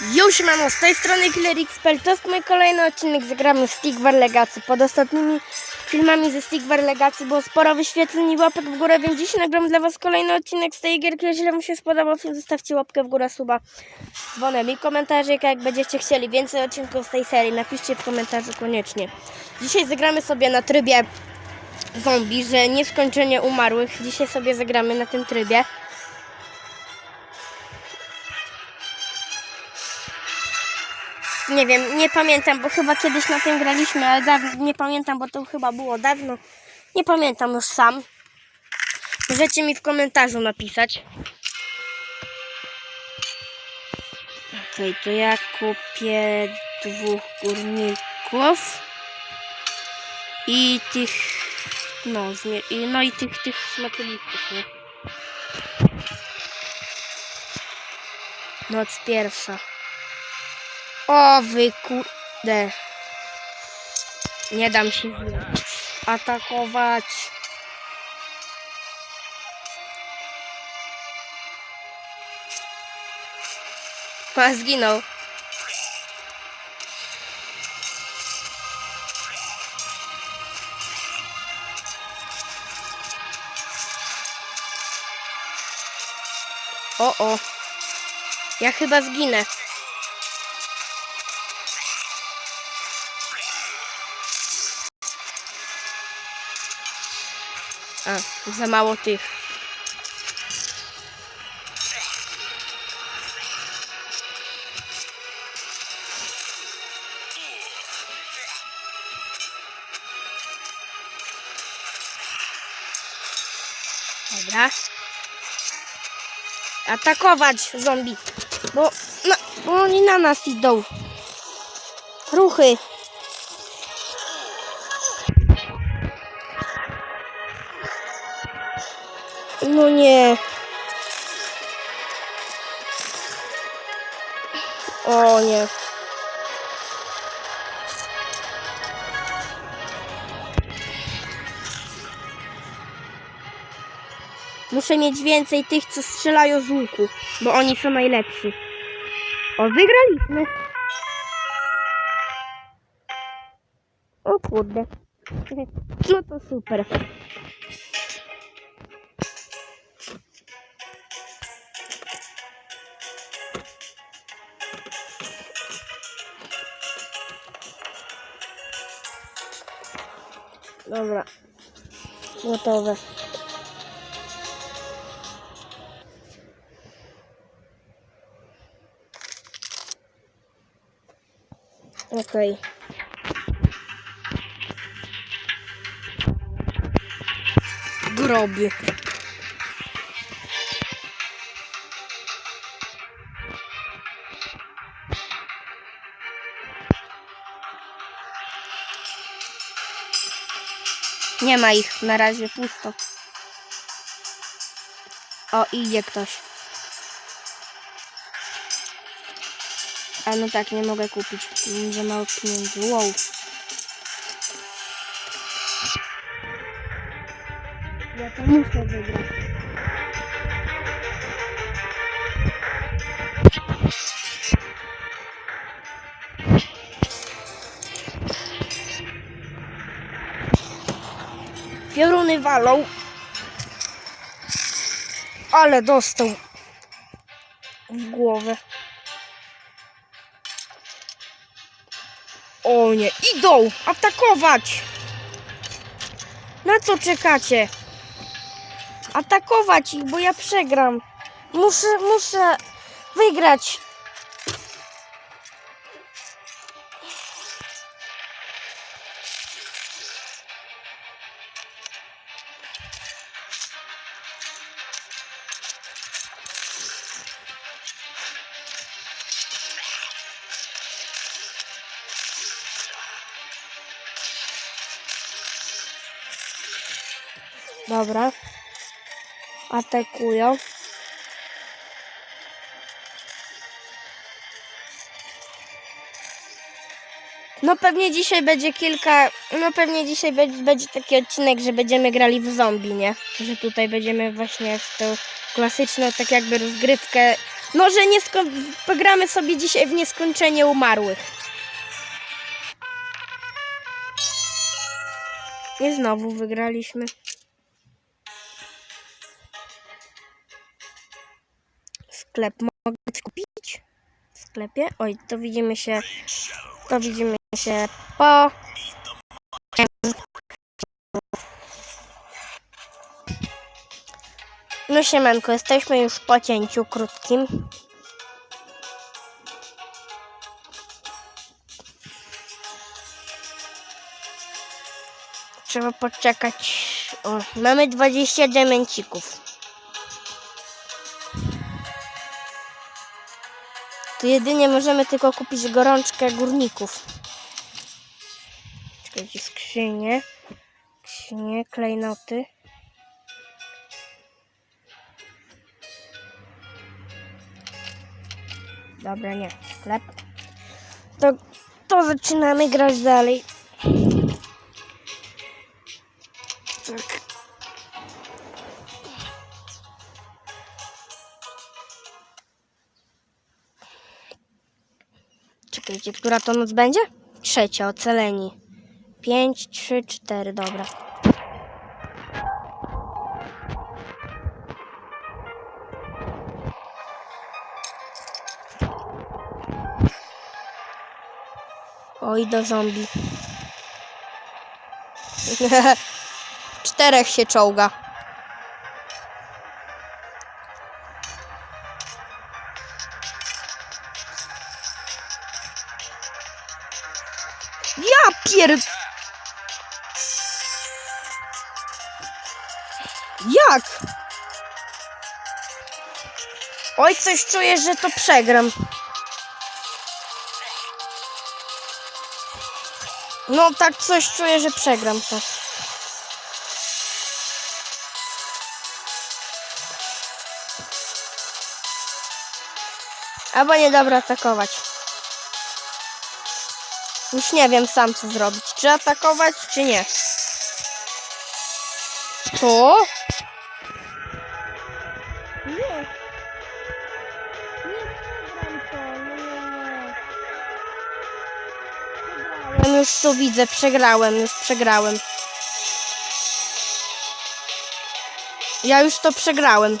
Już mamo, z tej strony KillerXPL, to jest mój kolejny odcinek, zagramy w Stigwar Legacy. Pod ostatnimi filmami ze Stigwar Legacy było sporo wyświetleń i łapek w górę, więc dziś nagram dla was kolejny odcinek z tej gierki. Jeżeli wam się spodobał film, zostawcie łapkę w górę, suba, dzwonem i komentarzyk, jak będziecie chcieli więcej odcinków z tej serii, napiszcie w komentarzu koniecznie. Dzisiaj zagramy sobie na trybie zombie, że nieskończenie umarłych. Dzisiaj sobie zagramy na tym trybie. Nie wiem, nie pamiętam, bo chyba kiedyś na tym graliśmy, ale dawno, nie pamiętam, bo to chyba było dawno. Nie pamiętam już sam. Możecie mi w komentarzu napisać. Okej, to ja kupię dwóch górników. I tych, no, zmie- i- no i tych, tych smakolików, nie? Noc pierwsza. O wy kurde. Nie dam się. Atakować. A, zginął. O, o. Ja chyba zginę. A, za mało tych. Dobra. Atakować zombie. Bo, no, bo oni na nas idą. Ruchy. No nie. O nie. Muszę mieć więcej tych, co strzelają z łuku, bo oni są najlepsi. O, wygraliśmy. O kurde. No to super. Dobra. Gotowe. Okej. Groby. Nie ma ich na razie pusto. O, idzie ktoś. A no tak, nie mogę kupić. Za mało pieniędzy. Wow. Ja to muszę wygrać. Pioruny walą. Ale dostał w głowę. O nie, idą! Atakować! Na co czekacie? Atakować ich, bo ja przegram. Muszę, muszę wygrać. Dobra. Atakują. No pewnie dzisiaj będzie kilka, no pewnie dzisiaj będzie, będzie taki odcinek, że będziemy grali w zombie, nie? Że tutaj będziemy właśnie w tą klasyczną, tak jakby rozgrywkę No, że nie pogramy sobie dzisiaj w nieskończenie umarłych. I znowu wygraliśmy. Sklep mogę kupić? W sklepie? Oj, to widzimy się. To widzimy się po. No siemanko, jesteśmy już po cięciu krótkim. Trzeba poczekać. O, mamy 20 diamencików. Tu jedynie możemy tylko kupić gorączkę górników. Czekajcie, skrzynie. Skrzynie, klejnoty. Dobra, nie. Sklep. To, to zaczynamy grać dalej. Która to noc będzie? Trzecia, ocaleni. Pięć, trzy, cztery, dobra. Oj, do zombie. Czterech się czołga. Coś czuję, że to przegram. No tak coś czuję, że przegram to. Albo nie dobra atakować. Już nie wiem sam co zrobić. Czy atakować, czy nie. Co? Już to widzę, przegrałem, już przegrałem. Ja już to przegrałem.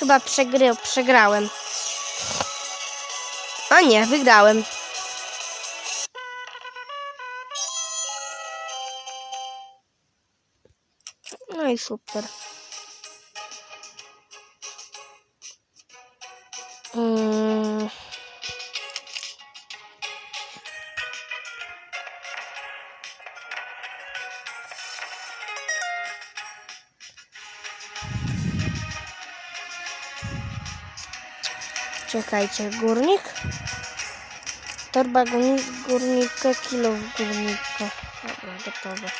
Chyba przegry, przegrałem. A nie, wygrałem. No i super. Mm. Czekajcie, górnik? Torba górni- górnika, kilo górnika. Dobra, gotowe.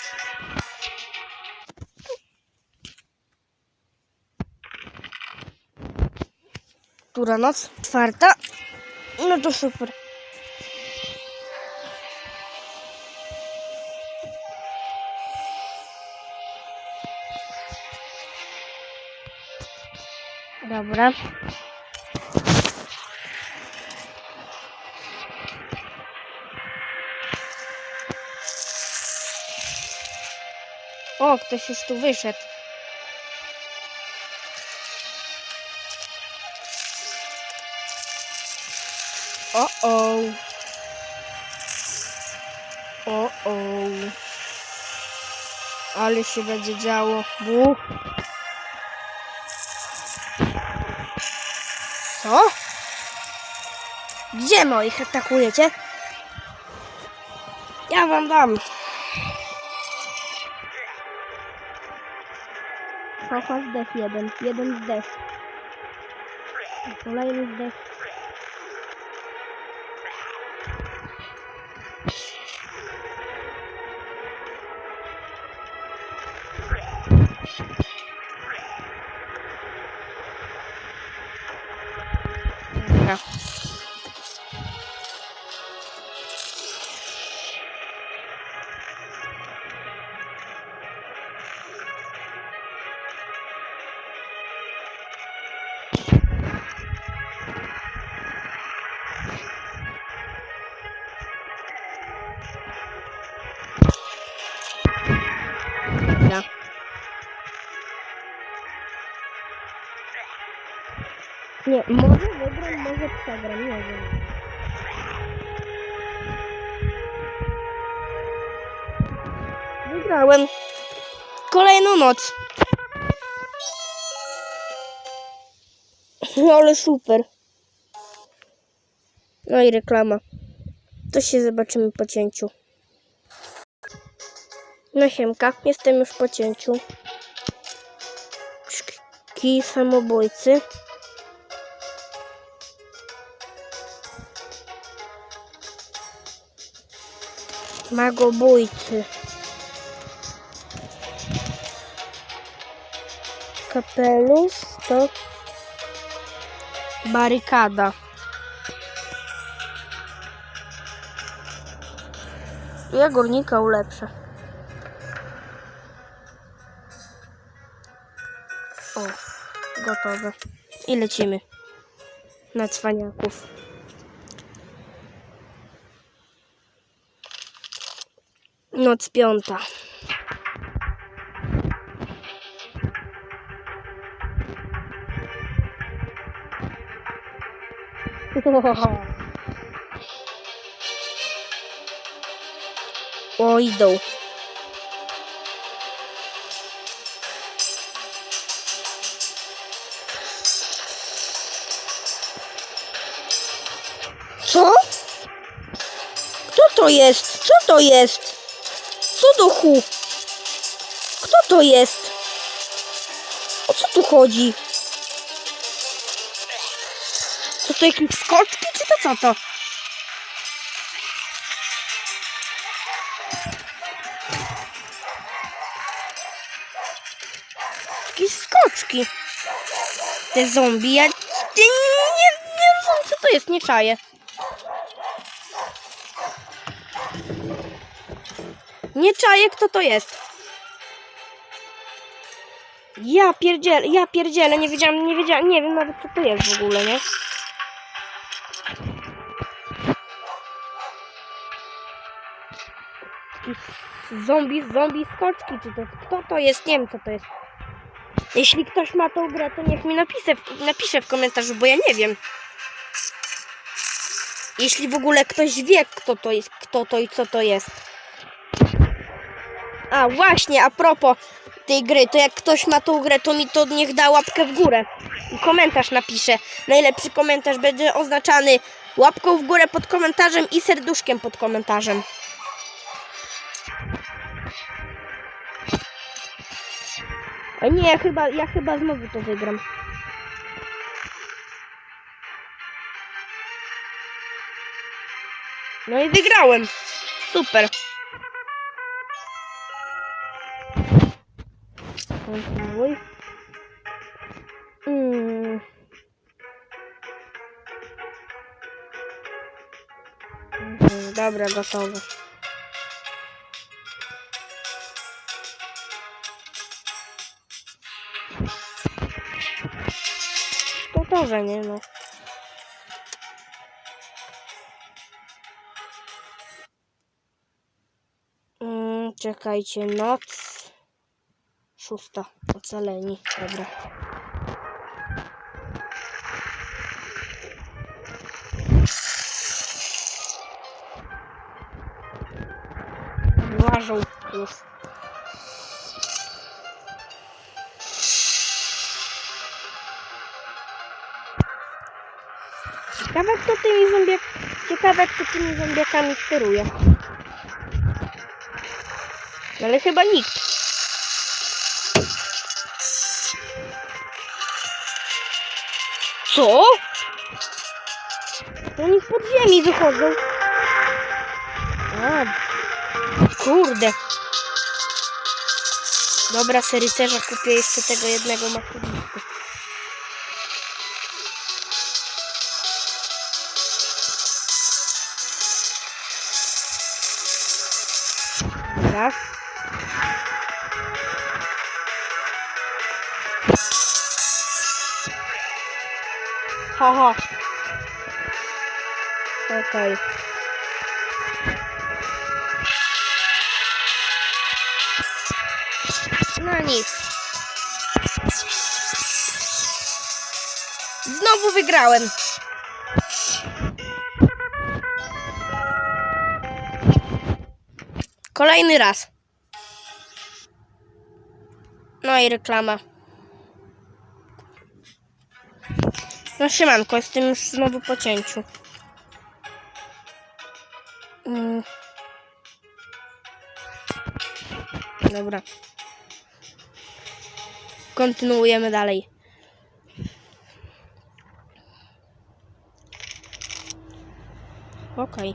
Która noc? Czwarta? No to super. Dobra. O, ktoś już tu wyszedł. O, o. O, o. Ale się będzie działo. Bu. Co? Gdzie moich atakujecie? Ja wam dam. Haha, zdech jeden. Jeden zdech. Kolejny zdech. Nie, może wygram, może przegram, nie wiem. Wygrałem. Kolejną noc. No ale super. No i reklama. To się zobaczymy po cięciu. No siemka, jestem już po cięciu. Szki samobójcy. Magobójcy. Kapelusz to barykada. Ja górnika ulepszę. O, gotowe. I lecimy. Na cwaniaków. Noc piąta. O, idą. Co? Kto to jest? Co to jest? Co do chu? Kto to jest? O co tu chodzi? To to jakieś skoczki, czy to co to? Jakieś skoczki. Te zombie, ja nie, nie, nie rozumiem co to jest, nie czaję. Nie czaję, kto to jest. Ja pierdzielę, ja pierdzielę, nie wiedziałam, nie wiedziałam, nie wiem nawet co to jest w ogóle, nie? Zombie, zombie skoczki, czy to, kto to jest, nie wiem co to jest. Jeśli ktoś ma tą grę, to niech mi napisze, napisze w komentarzu, bo ja nie wiem. Jeśli w ogóle ktoś wie, kto to jest, kto to i co to jest. A właśnie, a propos tej gry, to jak ktoś ma tą grę, to mi to niech da łapkę w górę. I komentarz napisze. Najlepszy komentarz będzie oznaczany łapką w górę pod komentarzem i serduszkiem pod komentarzem. A nie, ja chyba, ja chyba znowu to wygram. No i wygrałem. Super. Kontynuuj. Mm. Mhm, Dobra, gotowe. Gotowe, nie no. Mm, czekajcie, noc. Szósta. Ocaleni. Dobra. Łażą już. Ciekawe kto tymi zombiak... Ciekawe kto tymi zombiakami steruje. Ale chyba nikt. Oni z podziemi wychodzą. A, kurde. Dobra, se rycerza kupię jeszcze tego jednego makulisty. Dobra. Haha. Okej. No nic. Znowu wygrałem. Kolejny raz. No i reklama. No siemanko, jestem już znowu po cięciu. Dobra. Kontynuujemy dalej. Okej.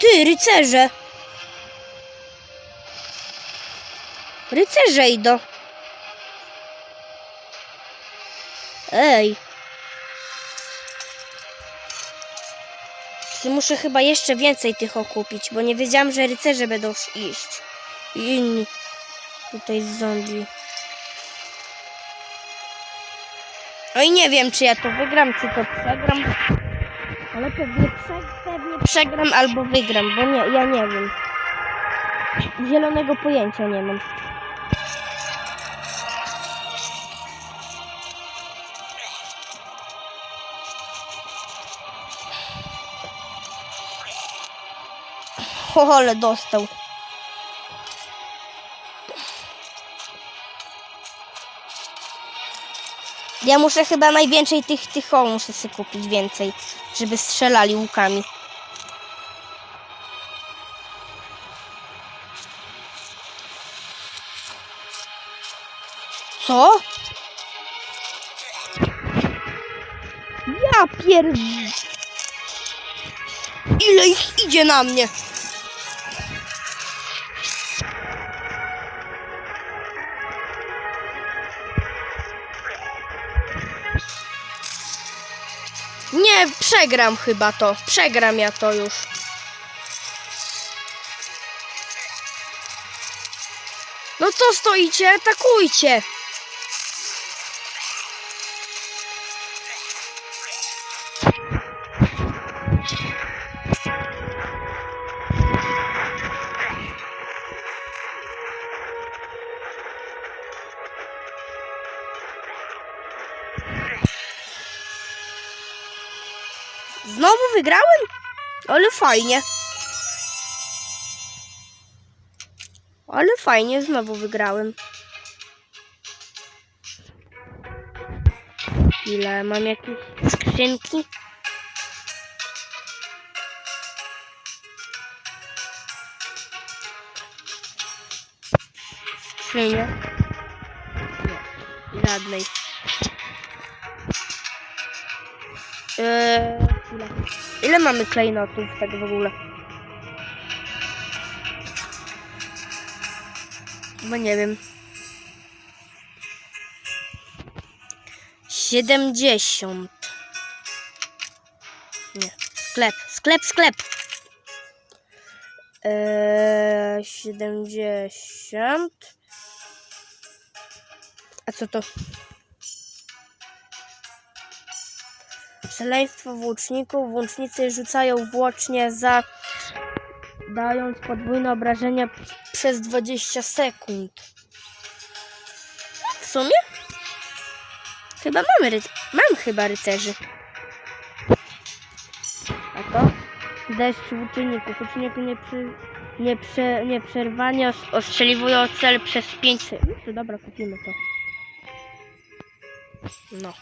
Ty, rycerze! Rycerze idą. Ej. Muszę chyba jeszcze więcej tych okupić, bo nie wiedziałam, że rycerze będą iść. I inni. Tutaj z zombie. No i nie wiem, czy ja to wygram, czy to przegram. Ale pewnie, pewnie przegram albo wygram, bo nie, ja nie wiem. Zielonego pojęcia nie mam. O, ale dostał. Ja muszę chyba najwięcej tych tych o, muszę sobie kupić więcej, żeby strzelali łukami. Co? Ja pierd... Ile ich idzie na mnie? Nie, przegram chyba to. Przegram ja to już. No co stoicie? Atakujcie! Wygrałem? Ale fajnie. Ale fajnie, znowu wygrałem. Ile mam jakieś skrzynki? Skrzynie. Nie, żadnej. Eee? Ile mamy klejnotów tak w ogóle? Bo nie wiem. 70. Nie. Sklep, sklep, sklep. Eee, 70. A co to? Szaleństwo włóczników. Włócznicy rzucają włócznie za dając podwójne obrażenia przez 20 sekund. W sumie? Chyba mamy ry- mam chyba rycerzy. A to? Deszcz uczynników. Uczynników nie, przy, nie, prze, nieprzerwanie os- ostrzeliwują cel przez 5 sekund. Dobra, kupimy to. No.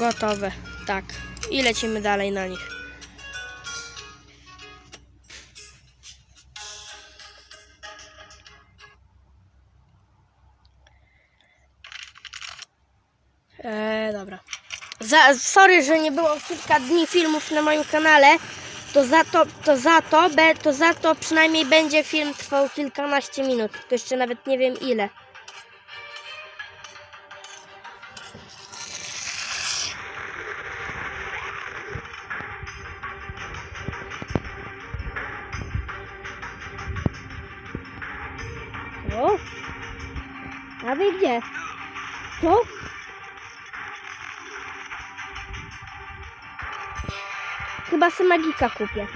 Gotowe, tak. I lecimy dalej na nich. Eee, dobra. Za, sorry, że nie było kilka dni filmów na moim kanale. To za to, to za to, be, to za to przynajmniej będzie film trwał kilkanaście minut. To jeszcze nawet nie wiem ile. Magika kupię.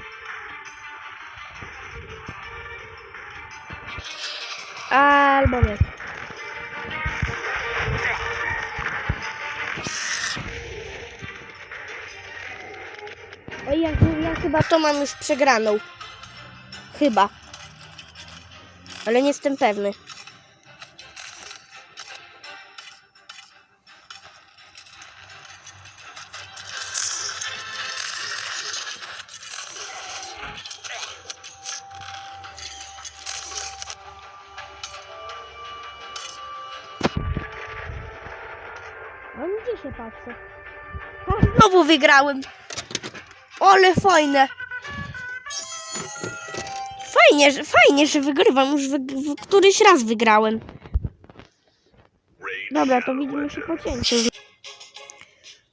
Albo nie. Oj, ja, ja chyba to mam już przegraną. Chyba. Ale nie jestem pewny. Wygrałem. Ale fajne. Fajnie, że, fajnie, że wygrywam. Już wy, w któryś raz wygrałem. Dobra, to widzimy się po cięciu.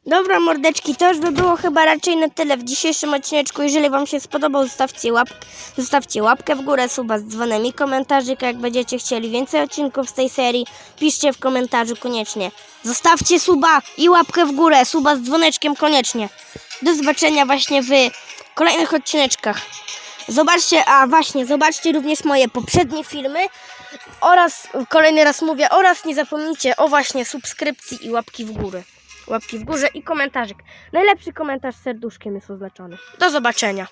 Dobra, mordeczki, to już by było chyba raczej na tyle w dzisiejszym odcineczku. Jeżeli Wam się spodobał, zostawcie, łap, zostawcie łapkę w górę, suba z dzwonem i komentarzyk. Jak będziecie chcieli więcej odcinków z tej serii, piszcie w komentarzu koniecznie. Zostawcie suba i łapkę w górę, suba z dzwoneczkiem koniecznie. Do zobaczenia właśnie w kolejnych odcineczkach. Zobaczcie, a właśnie, zobaczcie również moje poprzednie filmy oraz, kolejny raz mówię, oraz nie zapomnijcie o właśnie subskrypcji i łapki w górę. Łapki w górze i komentarzyk. Najlepszy komentarz serduszkiem jest oznaczony. Do zobaczenia.